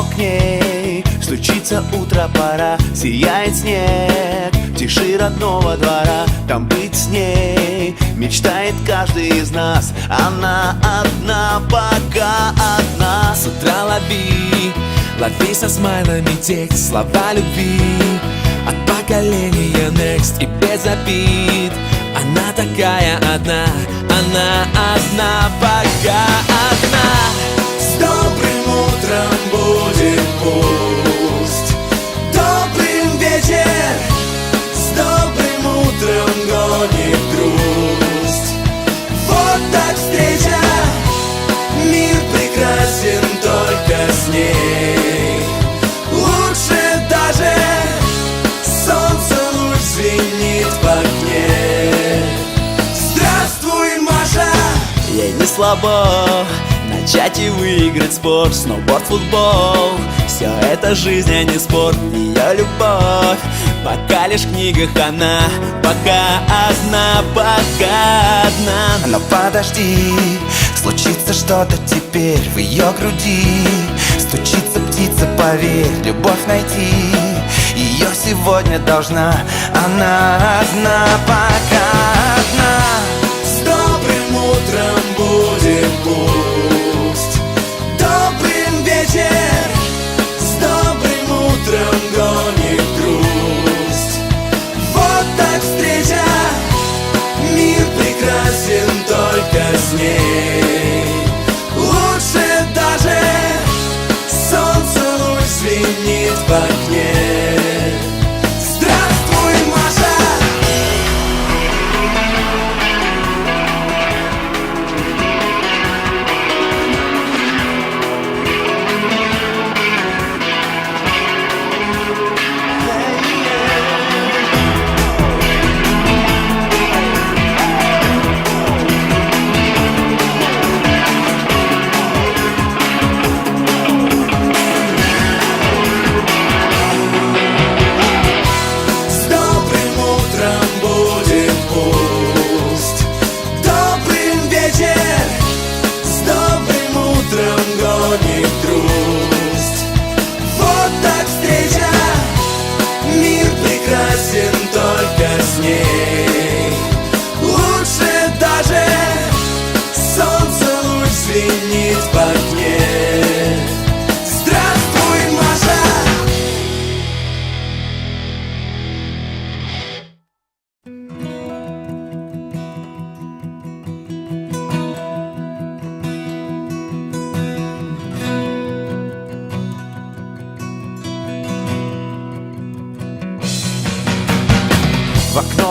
окно к ней Стучится утро, пора, сияет снег. Тиши родного двора, там быть с ней. Мечтает каждый из нас Она одна, пока одна. С утра лови, лови со смайлами текст Слова любви. От поколения Next И без обид. Она такая одна, она одна, пока слабо. Начать и выиграть спорт Сноуборд, футбол. Все это жизнь, а не спорт Ее любовь. Пока лишь в книгах она Пока одна, пока одна. Но подожди Случится что-то теперь в ее груди. Стучится птица, поверь Любовь найти. Ее сегодня должна Она одна, пока прекрасен только с ней Лучше даже Солнце луч звенит в гонит грусть Вот так встреча Мир прекрасен только с ней. Лучше даже Солнце луч звенит в окне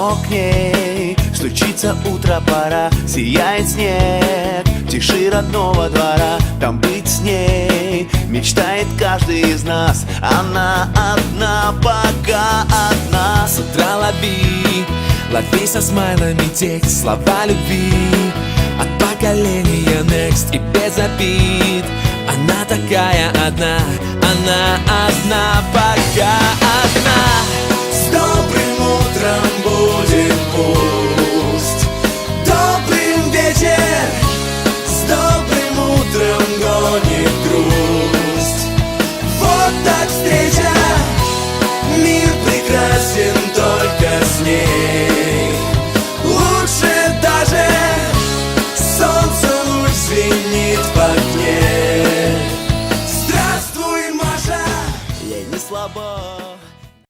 В окно к ней Стучится утро, пора Сияет снег. Тиши родного двора Там быть с ней. Мечтает каждый из нас Она одна, пока одна. С утра лови, лови со смайлами текст Слова любви. От поколения Next И без обид. Она такая одна, она одна, пока одна above.